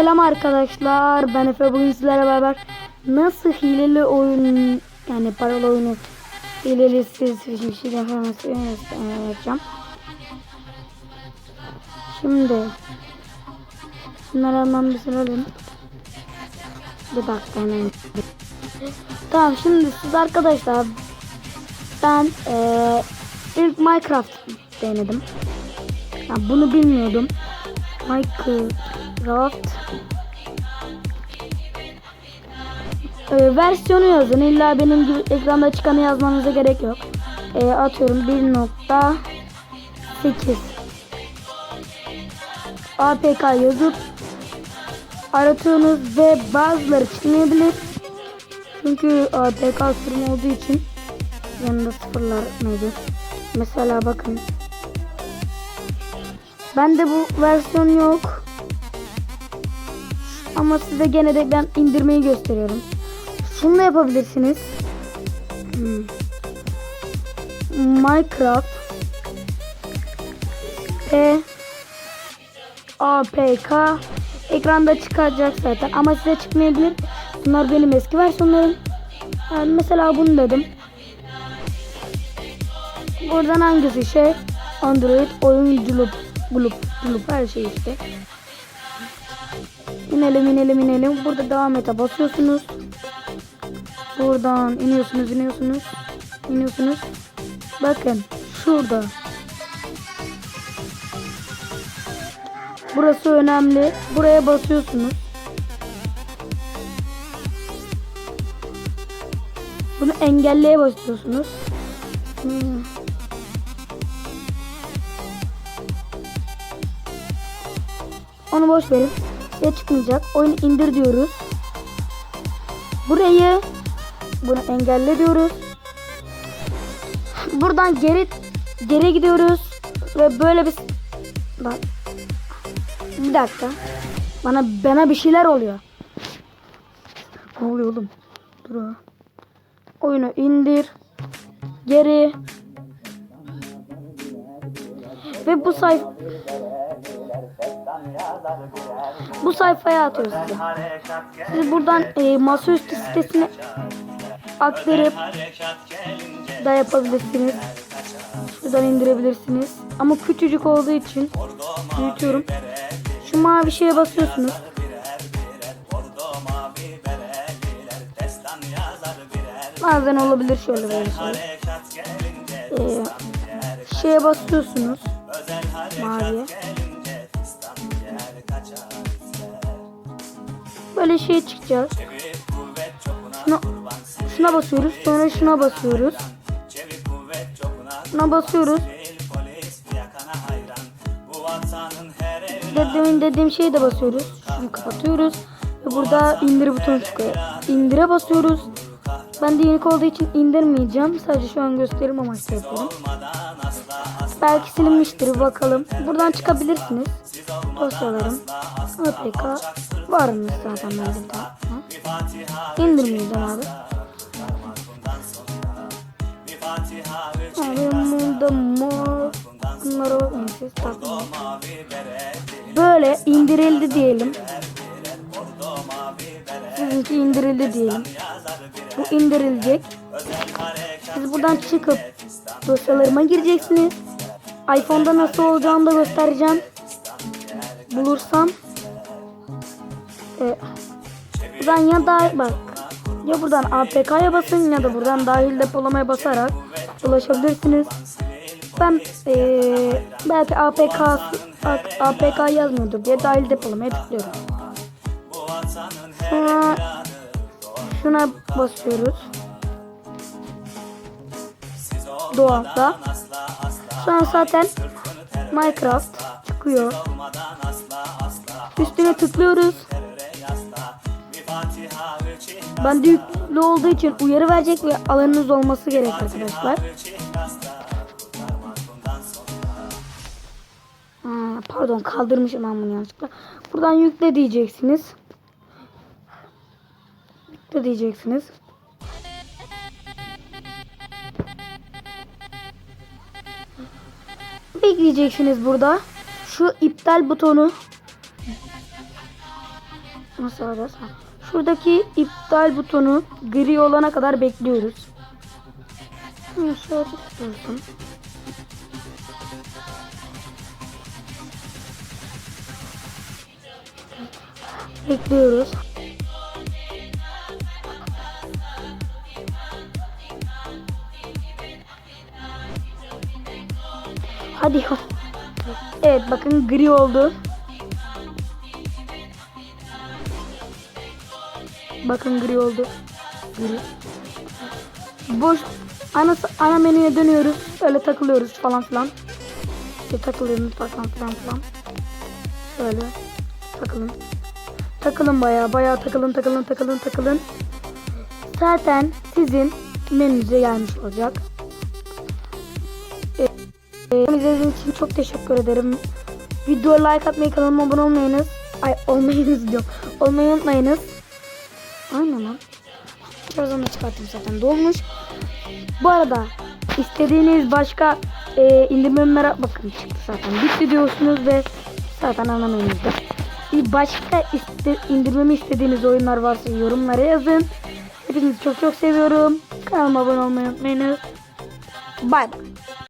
selam arkadaşlar. Ben Efe bugün sizlerle beraber nasıl hileli oyun yani paralı oyunu hileli siz bir şey yapacağım. Şimdi şunları almam bir sürelim. Bir dakika hemen. Tamam şimdi siz arkadaşlar ben eee, ilk Minecraft denedim. Ya bunu bilmiyordum. Minecraft Ee, versiyonu yazın. İlla benim gibi ekranda çıkanı yazmanıza gerek yok. Ee, atıyorum 1.8 APK yazıp aratıyorsunuz ve bazıları çıkmayabilir. Çünkü APK sürüm olduğu için yanında sıfırlar mevcut. Mesela bakın Bende bu versiyon yok. Ama size gene de ben indirmeyi gösteriyorum. Şunu da yapabilirsiniz. Hmm. Minecraft P APK ekranda çıkacak zaten ama size çıkmayabilir. Bunlar benim eski versiyonlarım. Yani mesela bunu dedim. Buradan hangisi şey? Android oyunculuk, gulup, gulup her şey işte. İnelim inelim inelim. Burada devam ete basıyorsunuz. Buradan iniyorsunuz iniyorsunuz. iniyorsunuz. Bakın şurada. Burası önemli. Buraya basıyorsunuz. Bunu engelleye basıyorsunuz. Hmm. Onu boş verin. Ya çıkmayacak. Oyunu indir diyoruz. Burayı bunu engelle diyoruz. Buradan geri geri gidiyoruz ve böyle bir bak bir dakika. Bana bana bir şeyler oluyor. Ne oluyor oğlum? Dur. Oyunu indir. Geri. Ve bu sayfa bu sayfaya atıyor sizi. Siz buradan e, masaüstü sitesine aktarıp da yapabilirsiniz. Şuradan indirebilirsiniz. Ama küçücük olduğu için büyütüyorum. Şu mavi şeye basıyorsunuz. Bazen olabilir şöyle böyle şey. Ee, şeye basıyorsunuz. Maviye. Böyle şey çıkacağız. Şuna, şuna basıyoruz. Sonra şuna basıyoruz. Şuna basıyoruz. Dedemin dediğim şeyi de basıyoruz. Şunu kapatıyoruz. Ve burada indir butonu çıkıyor. İndire basıyoruz. Ben de yenik olduğu için indirmeyeceğim. Sadece şu an gösterim amaçlı yapıyorum. Belki silinmiştir bakalım. Buradan çıkabilirsiniz. Dosyalarım. APK varmış zaten bende. İndirmeyeceğim abi. Böyle indirildi diyelim. Sizinki indirildi diyelim. Bu indirilecek. Siz buradan çıkıp dosyalarıma gireceksiniz. iPhone'da nasıl olacağını da göstereceğim. Bulursam. Ee, buradan ya da bak. Ya buradan APK'ya basın ya da buradan dahil depolamaya basarak ulaşabilirsiniz. Ben ee, belki APK APK yazmıyordur diye dahil depolamaya tıklıyorum. Sonra şuna basıyoruz. Doğalda. Şu an zaten Minecraft çıkıyor. Üstüne tıklıyoruz. Ben de yüklü olduğu için uyarı verecek ve alanınız olması gerek arkadaşlar. Pardon kaldırmışım ben bunu yanlışlıkla. Buradan yükle diyeceksiniz. Yükle diyeceksiniz. Bekleyeceksiniz burada. Şu iptal butonu Nasıl alacağız? Şuradaki iptal butonu gri olana kadar bekliyoruz. Şöyle tutuyorsun. Bekliyoruz. Hadi. Evet bakın gri oldu. Bakın gri oldu. Gri. Boş ana, ana menüye dönüyoruz. Öyle takılıyoruz falan filan. İşte takılıyoruz falan filan filan. Şöyle takılın. Takılın bayağı bayağı takılın takılın takılın takılın. Zaten sizin menünüze gelmiş olacak. İzlediğiniz için çok teşekkür ederim. Videoya like atmayı, kanalıma abone olmayınız. Ay olmayınız diyorum. Olmayı unutmayınız. Aynen lan. Birazdan da çıkarttım zaten dolmuş. Bu arada istediğiniz başka e, indirmeler bakın çıktı zaten. Bitti diyorsunuz ve zaten anlamayınızda. Bir başka iste, indirmemi istediğiniz oyunlar varsa yorumlara yazın. Hepinizi çok çok seviyorum. Kanalıma abone olmayı unutmayınız. Bay bay.